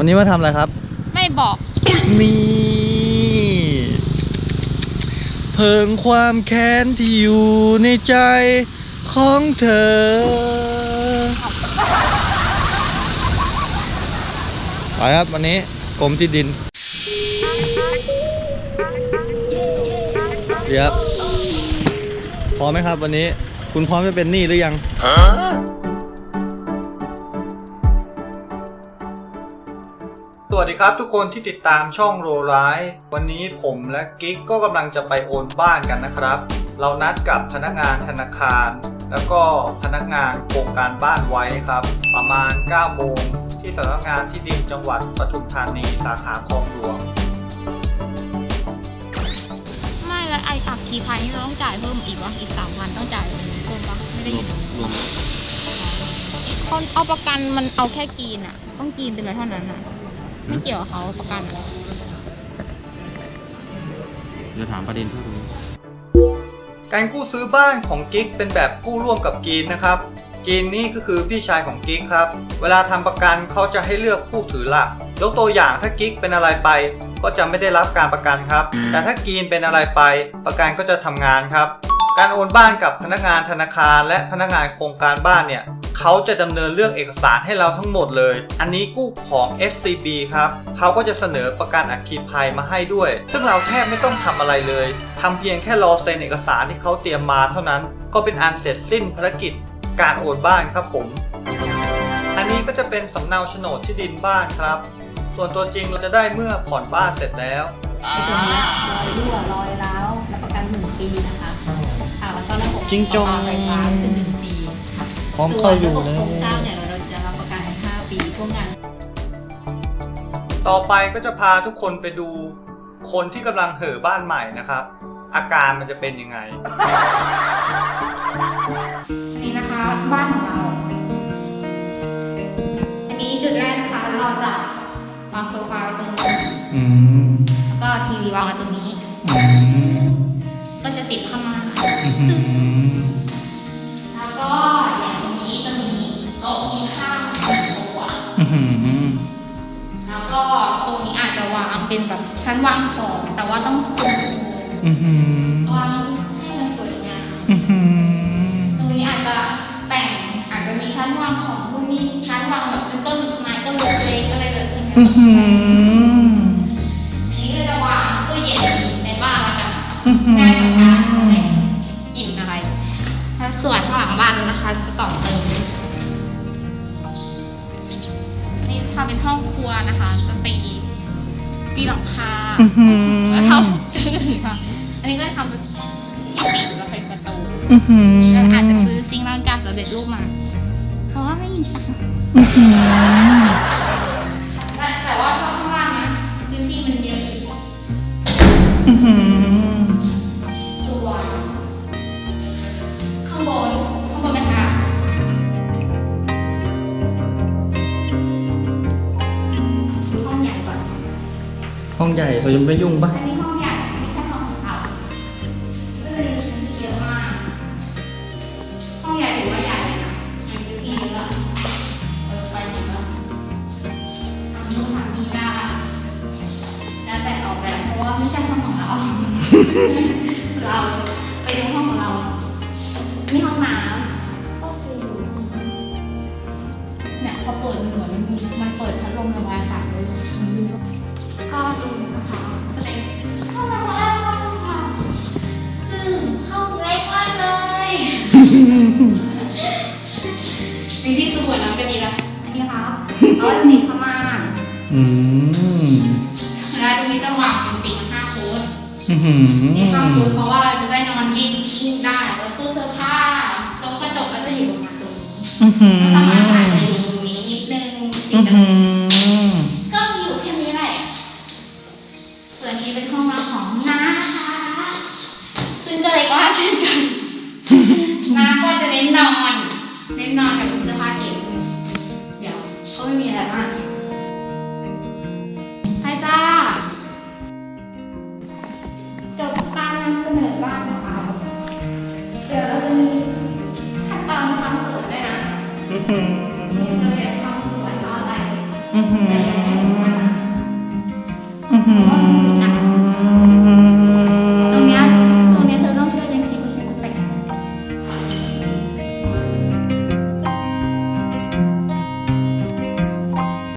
วันนี้มาทำอะไรครับ ไม่บอก นี่เพิงความแค้นที่อยู่ในใจของเธอ ไปครับวันนี้กรมที่ดินเดี๋ยวครับพร้อมไหมครับวันนี้ คุณพร้อมจะเป็นหนี้หรือยัง วัสดีครับทุกคนที่ติดตามช่องโรไลท์วันนี้ผมและกิ๊กก็กำลังจะไปโอนบ้านกันนะครับ เรานัดกับพนักงานธนาคาร แล้วก็พนักงานโครงการบ้านไว้ครับ ประมาณ9โมงที่สำนักงานที่ดินจังหวัดปทุมธานีสาขาคลองหลวง ไม่แล้วไออักคีพายนี่เราต้องจ่ายเพิ่มอีกวะอีกสามพันต้องจ่ายเพิ่มปะไม่ได้ยินรวมคนเอาประกันมันเอาแค่กรีนอะต้องกรีนเป็นไรเท่านั้นอะ ไม่เกี่ยวกับเขาประกันอะเดี๋ยวถามประเด็นเพิ่มตรงนี้การกู้ซื้อบ้านของกิ๊กเป็นแบบกู้ร่วมกับกรีนนะครับกรีนนี่ก็คือพี่ชายของกิ๊กครับ เวลาทำประกันเขาจะให้เลือกผู้ถือหลักยกตัวอย่างถ้ากิ๊กเป็นอะไรไป ก็จะไม่ได้รับการประกันครับ แต่ถ้ากรีนเป็นอะไรไป ประกันก็จะทำงานครับ การโอนบ้านกับพนักงานธนาคาร และพนักงานโครงการบ้านเนี่ย เขาจะดำเนินเรื่องเอกสารให้เราทั้งหมดเลย อันนี้กู้ของ SCB ครับเขาก็จะเสนอประกันอัคคีภัยมาให้ด้วย ซึ่งเราแทบไม่ต้องทำอะไรเลยทำเพียงแค่รอเซ็นเอกสารที่เขาเตรียมมาเท่านั้น ก็เป็นอันเสร็จสิ้นภารกิจการโอนบ้านครับผม อันนี้ก็จะเป็นสำเนาโฉนดที่ดินบ้านครับ ส่วนตัวจริงเราจะได้เมื่อผ่อนบ้านเสร็จแล้วตัวนี้รอยรั่วรอยร้าวและประกันหนึ่งปีนะคะ ค่ะแล้วก็ระบบจริงจัง ไฟฟ้าเป็นหนึ่งปีค่ะ พร้อมเข้าอยู่ส่วนแล้ระวบบโครงสร้างเนี่ยเราจะรับประกันห้าปีพวกงานต่อไปก็จะพาทุกคนไปดูคนที่กำลังเห่อบ้านใหม่นะครับ อาการมันจะเป็นยังไง อันนี้นะคะบ้านของเราอันนี้จุดแรกนะคะเราจะวางโซฟาไว้ตรงนี้อืม แล้วก็ทีวีวางไว้ตรงนี้ อืม แล้วก็ตรงนี้อาจจะวางเป็นแบบชั้นวางของ แต่ว่าต้องคุมอืมวางให้มันสวยงามอืมตรงนี้อาจจะแต่งอาจจะมีชั้นวางของพวกนี้ชั้นวางแบบเป็นต้นไม้ต้นเล็กๆอะไรแบบนี้อืมอันนี้ก็จะวางตู้เย็นในบ้านแล้วกันง่ายต่อการใช้กินอะไรแล้วส่วนข้างหลังบ้านนะคะจะต่อเติม เป็นห้องครัวนะคะจะตีตีหลังคาแล้วทำจะอื่นค่ะ อันนี้ก็ทำเป็นที่ปิดแล้วเป็นประตูอืมก็อาจจะซื้อซิงค์ล้างจานสำเร็จรูปมาเพราะว่าไม่มีตังค์แต่แต่ว่าชอบข้างล่างนะพื้นที่มันเยอะส่ ห้องใหญ่เราจะไม่ยุ่งปะอันนี้ห้องใหญ่ไม่ใช่ห้องของเราก็เลยมีพื้นที่เยอะมาก ห้องใหญ่ถือว่าใหญ่นะมีพื้นที่เยอะเออไปถึงแล้วทำนู่นทำนี่ได้แล้วแต่ออกแบบเพราะว่าไม่ใช่ห้องของเรา เราไปดูห้องของเรานี่ห้องน้ำก็คือเนี่ยพอเปิดมันเหมือนมันมีมันเปิดพัดลมระบายอากาศเลย ก็ดูนะคะเป็นห้องนอนของเราค่ะซึ่งห้องเล็กมากเลยมีที่สูบน้ำก็ดีแล้วอันนี้ค่ะเอาไว้ติดผ้าม่านอืมแล้วตรงนี้จะวางเป็นเตียงห้าฟุตอืมนี่ห้าฟุตเพราะว่าเราจะได้นอนยิ่งยิ่งได้แล้วตู้เสื้อผ้าโต๊ะกระจกก็จะอยู่ประมาณตรงนี้อืมแล้วทำอาหารจะอยู่ตรงนี้นิดนึงติดอืกัน ก็เลยก็เช่นกันน้าก็จะเน้นนอน เน้นนอนกับเสื้อผ้าเก็บเดี๋ยวก็ไม่มีอะไรมากไปจ้า จบการนำเสนอบ้านนะคะ เดี๋ยวเราจะมีขั้นตอนความสวยด้วยนะอืมจะเป็นความสวยว่าอะไรอื